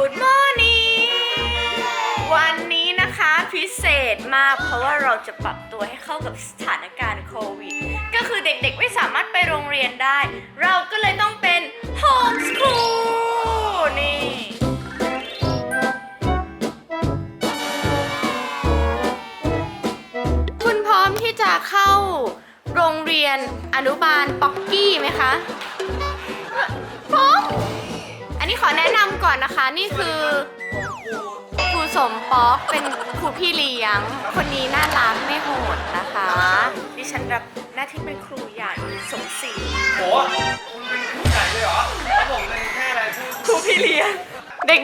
Good morning วันนี้นะคะพิเศษมากเพราะว่าเราจะปรับตัวให้เข้ากับสถานการณ์โควิด ก็คือเด็กๆไม่สามารถไปโรงเรียนได้ เราก็เลยต้องเป็นโฮมส o ูลนี่ คุณพร้อมที่จะเข้าโรงเรียนอนุบาลป๊อกกี้ไหมคะ พร้อม นนี้ขอแนะนำก่อนนะคะนี่คือครูสมป๊อกเป็นครูพี่เลี้ยง คนนี้น่ารักไม่โหดนะคะ ดิฉันรับหน้าที่เป็นครูใหญ่สมศรีโหคุณเป็นผู้ใหญ่เลยเหรอแล้วผมเป็นแค่อะไรผู้ครูพี่เลี้ยง เด็ก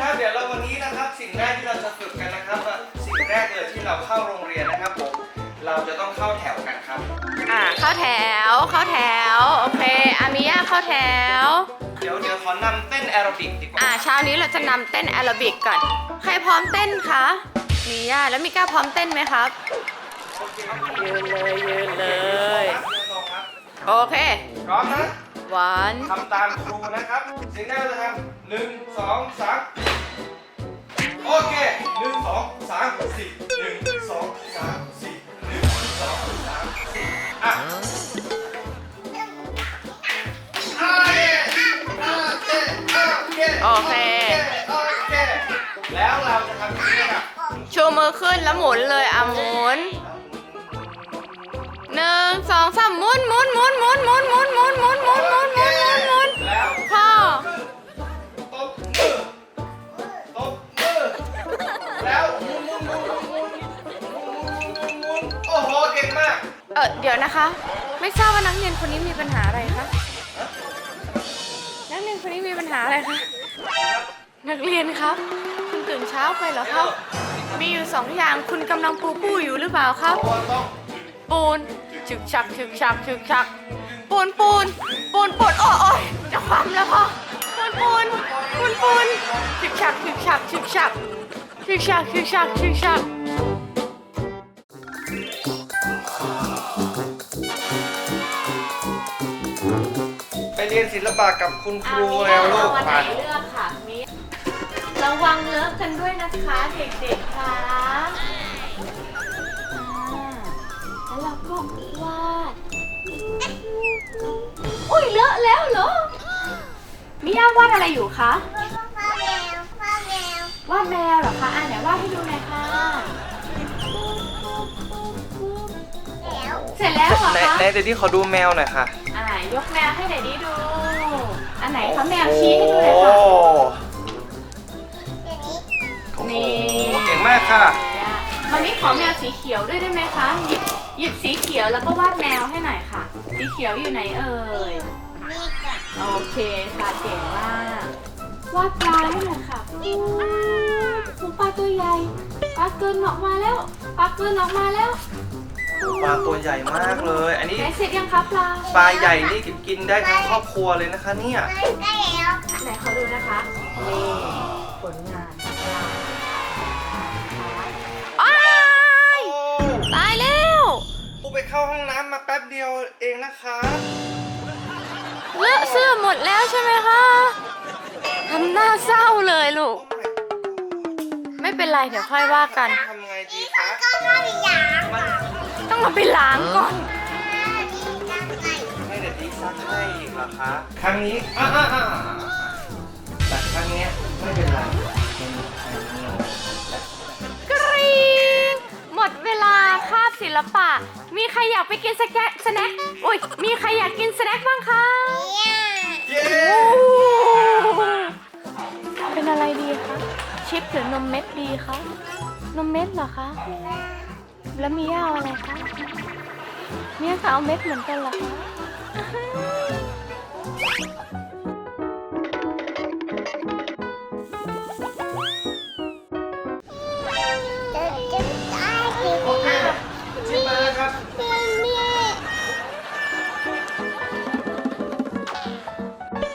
ครับเดี๋ยวเราวันนี้นะครับสิ่งแรกที่เราจะฝึกกันนะครับว่าสิ่งแรกเลยที่เราเข้าโรงเรียนนะครับผมเราจะต้องเข้าแถวกันครับ ๆ อ่าเข้าแถวเข้าแถว โอเค อามิยาเข้าแถว เดี๋ยวเดี๋ยวขอนำเต้นแอโรบิกดีกว่าอ่าเช้านี้เราจะนำเต้นแอโรบิกก่อน ใครพร้อมเต้นคะมิยาแล้วมิก้าพร้อมเต้นไหมครับยืนเลยยืนเลยครับโอเค พร้อมนะ one ทำตามครูนะครับสิ่งแรกเราจะทำหนึ่งสองสามโอเคหนึ่งสองสามสี่หนึ่งส โอเคโอเคโอเค โอเค แล้วเราจะทำอย่างนี้ครับชูมือขึ้นแล้วหมุนเลยอะหมุนหนึ่งสองสามหมุนหมุนหมุนหมุนหมุนหมุนหมุนหมุนหมุนหมุนหมุนหมุนหมุนแล้วพ่อตบมือตบมือแล้วหมุนหมุนหมุนหมุนหมุนหมุนหมุนหมุนโอ้โหเก่งมาก เออเดี๋ยวนะคะ ไม่ทราบว่านักเรียนคนนี้มีปัญหาอะไรคะนักเรียนคนนี้มีปัญหาอะไรคะ นักเรียนครับ คุณตื่นเช้าไปเหรอครับ มีอยู่สองอย่างคุณกำลังปูปูอยู่หรือเปล่าครับ ปูนฉึกฉักฉึกฉักฉึกฉัก ปูนปูน ปูนปวดโอ้ยโอ้ยจะคว่ำแล้วพ่อปูนปูนปูนปูนฉึกฉักฉึกฉักฉึกฉักฉึกฉักฉึกฉักฉึกฉัก เรียนศิลปะกับคุณครูแล้วลูกวันไหนมาเลือกค่ะมิระวังเลอะกันด้วยนะคะเด็กๆค่ะอ่าแล้วเราก็วาด อุ้ยเลอะแล้วเหรอมิยาวาดอะไรอยู่คะ วาดแมวเหรอคะ อะไหนวาดให้ดูหน่อยค่ะ เสร็จแล้วเหรอในคะในเดี๋ยวที่ขอดูแมวหน่อยค่ะอ่า ยกแมวให้ไหนดีดู อันไหนคะแมวชี้ให้ดูหน่อยค่ะ โอ้นี่โหเก่งมากค่ะวันนี้ขอแมวสีเขียวด้วยได้ไหมคะ หยิบหยิบสีเขียวแล้วก็วาดแมวให้หน่อยค่ะ สีเขียวอยู่ไหนเอ่ย โอเคค่ะเก่งมากวาดปลาให้หน่อยค่ะอู้หูปลาตัวใหญ่ปลาเกินออกมาแล้วปลาเกินออกมาแล้ว ปลาตัวใหญ่มากเลย อันนี้ไหนเสร็จยังคะปลาปลาใหญ่นี่กินได้ทั้งครอบครัวเลยนะคะเนี่ย ไหนขอดูนะคะนี่ผลงานของเราอ้ายตายแล้วกูไปเข้าห้องน้ำมาแป๊บเดียวเองนะคะเลอะเสื้อหมดแล้วใช่ไหมคะทำหน้าเศร้าเลยลูก ไม่เป็นไรเดี๋ยวค่อยว่ากัน ทำไงดีคะมัน ต้องเอาไปล้างก่อนให้เด็ดดีซักให้อีกเหรอคะ ครั้งนี้อ่าอ่าอ่าแต่ครั้งเนี้ยไม่เป็นไรเป็นครั้งเดียวกรี๊งหมดเวลาคาบศิลปะ มีใครอยากไปกินสแกสแน็คอุ้ยมีใครอยากกินสแน็คบ้างคะเย้เป็นอะไรดีคะชิปหรือนมเม็ดดีคะนมเม็ดเหรอคะ แล้วมีย่าเอาอะไรคะเนี่ยค่ะเอาเม็ดเหมือนกันเหรอคะโอเคชิมมาแล้วครับ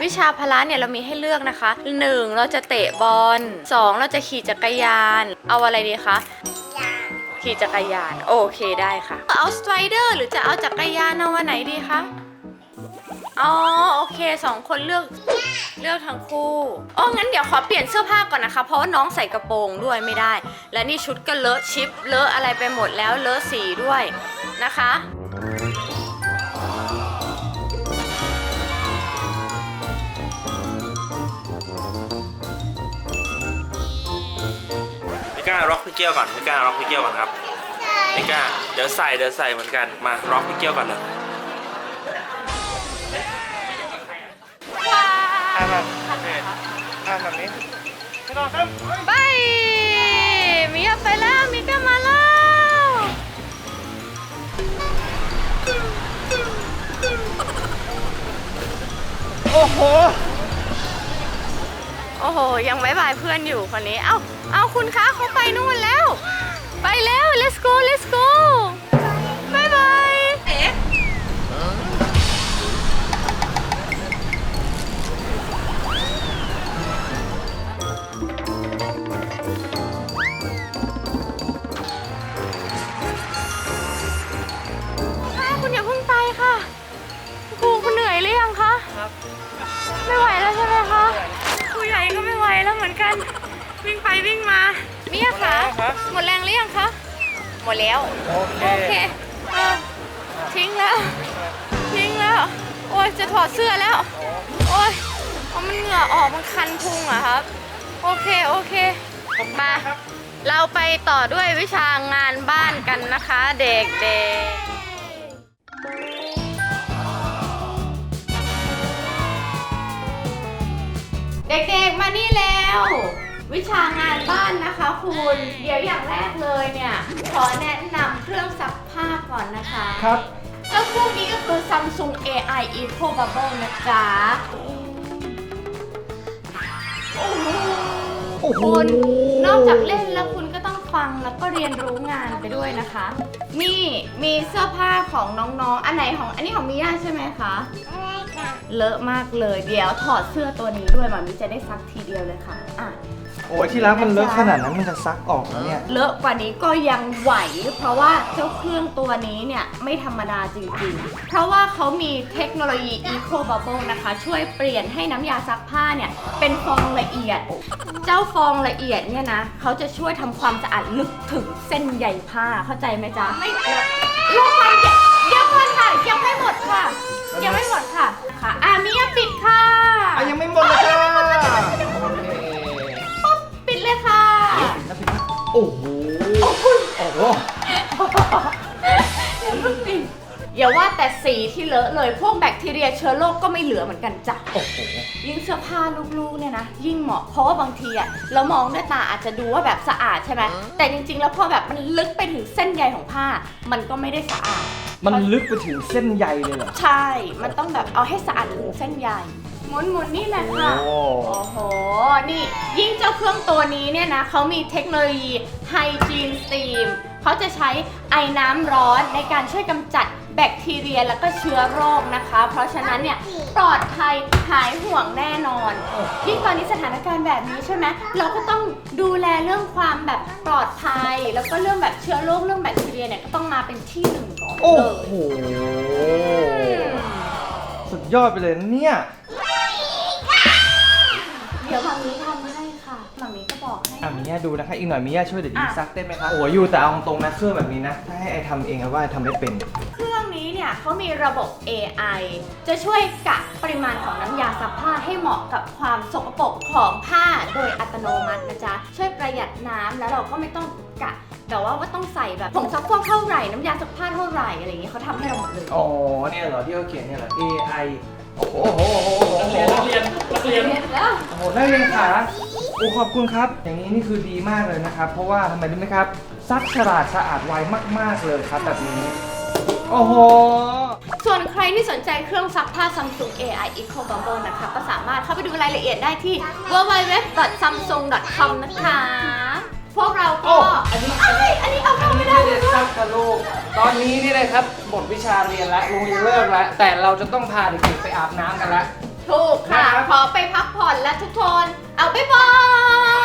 วิชาพละเนี่ยเรามีให้เลือกนะคะ 1. เราจะเตะบอล 2. เราจะขี่จักรยาน เอาอะไรดีคะ ขี่จักรยาน โอเคได้ค่ะ เอาสไตรเดอร์หรือจะเอาจักรยานเอาวันไหนดีคะ อ๋อโอเคสองคนเลือกเลือกทั้งคู่อ้งั้นเดี๋ยวขอเปลี่ยนเสื้อผ้าก่อนนะคะ เพราะว่าน้องใส่กระโปรงด้วยไม่ได้ และนี่ชุดก็เลอะชิปเลอะอะไรไปหมดแล้วเลอะสีด้วยนะคะ ก้าร็อกพี่เกี้ยวก่อนมิก้าร็อกพี่เกี้ยวก่อนครับมิก้าเดี๋ยวใส่เดี๋ยวใส่เหมือนกันมาร็อกพี่เกี้ยวก่อนเลยอ่านแบบอ่านแบบนี้ไม่ต้องครับไป ยังไม่บายเพื่อนอยู่คนนี้ เอ้า เอาคุณคะเขาไปนู่นแล้ว ไปแล้ว let's go let's go บายบายเอ๊ะอ้าวคุณอย่าเพิ่งไปค่ะครูคุณเหนื่อยหรือยังคะ ครับ ไม่ไหวแล้วใช่ไหมคะ ผู้ใหญ่ก็ไม่ไหวแล้วเหมือนกัน วิ่งไปวิ่งมาเมียคะหมดแล้วครับ หมดแรงหรือยังคะหมดแล้ว โอเคโอเคเออทิ้งแล้ว ทิ้งแล้ว โอ้ยจะถอดเสื้อแล้ว โอ้ยเอามันเหงื่อออกมันคันพุงอะครับ โอเคโอเคมาเราไปต่อด้วยวิชางานบ้านกันนะคะ เด็กๆ เด็กๆ มานี่แล้ว วิชางานบ้านนะคะคุณ เดี๋ยวอย่างแรกเลยเนี่ย ขอแนะนำเครื่องซักผ้าก่อนนะคะครับเจ้าพวกนี้ก็คือ Samsung AI Eco Bubble นะจ๊ะโอ้โหโอ้โหคุณนอกจากเล่นแล้วคุณก็ต้องฟังแล้วก็เรียนรู้งานไปด้วยนะคะ นี่มีเสื้อผ้าของน้องๆ อันไหนของอันนี้ของมิยาใช่ไหมคะ เลอะมากเลย เดี๋ยวถอดเสื้อตัวนี้ด้วยมามิจะได้ซักทีเดียวเลยค่ะ อะ โอ้ยที่รักมันเลอะขนาดนั้นมันจะซักออกเหรอเนี่ย เลอะกว่านี้ก็ยังไหว เพราะว่าเจ้าเครื่องตัวนี้เนี่ยไม่ธรรมดาจริงๆ เพราะว่าเขามีเทคโนโลยี Eco Bubble นะคะ ช่วยเปลี่ยนให้น้ำยาซักผ้าเนี่ย เป็นฟองละเอียด เจ้าฟองละเอียดเนี่ยนะเขาจะช่วยทำความสะอาดลึกถึงเส้นใยผ้าเข้าใจไหมจ๊ะไม่ลูกค่ะเดี๋ยวก่อนค่ะยังไม่หมดค่ะ ยังไม่หมดค่ะ ค่ะ อะมียปิดค่ะอะยังไม่หมดเลยค่ะโอเคปุ๊บปิดเลยค่ะแล้วเป็นโอ้โหโอ้โหอย่าว่าแต่สีที่เลอะเลย พวกแบคทีเรียเชื้อโรคก็ไม่เหลือเหมือนกันจ้ะ โอ้โหยิ่งเสื้อผ้าลูกๆเนี่ยนะ ยิ่งเหมาะเพราะว่าบางทีอะเรามองด้วยตาอาจจะดูว่าแบบสะอาดใช่ไหมแต่จริงๆ แล้วพอแบบมันลึกไปถึงเส้นใยของผ้า มันก็ไม่ได้สะอาด มันลึกไปถึงเส้นใยเลยเหรอ ใช่ มันต้องแบบเอาให้สะอาดถึงเส้นใยหมุนหมุนๆนี่แหละค่ะ โอ้ โอ้โห นี่ยิ่งเจ้าเครื่องตัวนี้เนี่ยนะเขามีเทคโนโลยี Hygiene Steam เขาจะใช้ไอ้น้ำร้อนในการช่วยกำจัดแบคทีเรียแล้วก็เชื้อโรคนะคะ เพราะฉะนั้นเนี่ยปลอดภัยหายห่วงแน่นอน ยิ่งตอนนี้สถานการณ์แบบนี้ใช่ไหมเราก็ต้องดูแลเรื่องความแบบปลอดภัย แล้วก็เรื่องแบบเชื้อโรคเรื่องแบคทีเรียเนี่ยก็ต้องมาเป็นที่หนึ่งก่อน โอ้เลยโห สุดยอดไปเลยนะเนี่ย เดี๋ยวมามีทำให้ค่ะมามีก็บอกให้อะมิยาดูนะคะ อีกหน่อยมิยาช่วยเด็กหญิงอะซักได้ไหมคะ โอ้ยอยู่แต่เอาตรงๆนะเครื่องแบบนี้นะ ถ้าให้ไอทำเองอะว่าไอทำไม่เป็นเครื่องนี้ เนี่ยเขามีระบบ AI จะช่วยกะปริมาณของน้ำยาซักผ้าให้เหมาะกับความสกปรกของผ้าโดยอัตโนมัตินะจ๊ะ ช่วยประหยัดน้ำแล้วเราก็ไม่ต้องกะแต่ว่าว่าต้องใส่แบบผงซักฟอกเท่าไหร่ น้ำยาซักผ้าเท่าไหร่อะไรอย่างงี้เขาทำให้เราหมดเลย อ๋อเนี่ยเหรอที่เขาเขียนเนี่ยเหรอ AI โอ้โหโอ้โหโอ้โหโอ้โหนักเรียนนักเรียนเห็นแล้วโอ้โหนักเรียนขาโอ้ขอบคุณครับ อย่างนี้นี่คือดีมากเลยนะครับ เพราะว่าทำไมรู้ไหมครับซักฉลาดสะอาดไวมาก ๆเลยครับแบบนี้ โอ้โห ส่วนใครที่สนใจเครื่องซักผ้า Samsung AI Eco Bubble นะคะ ก็สามารถเข้าไปดูรายละเอียดได้ที่ www.samsung.com นะคะ พวกเราโอ้ก็อันนี้เอ้ยอันนี้เอาเข้าไม่ได้เลยซักกับลูก ตอนนี้นี่เลยครับหมดวิชาเรียนแล้วโรงเรียนเลิกแล้วแต่เราจะต้องพาเด็กๆไปอาบน้ำกันแล้วถูกค่ะ นะครับ ขอไปพักผ่อนแล้วทุกคน เอาไปบาย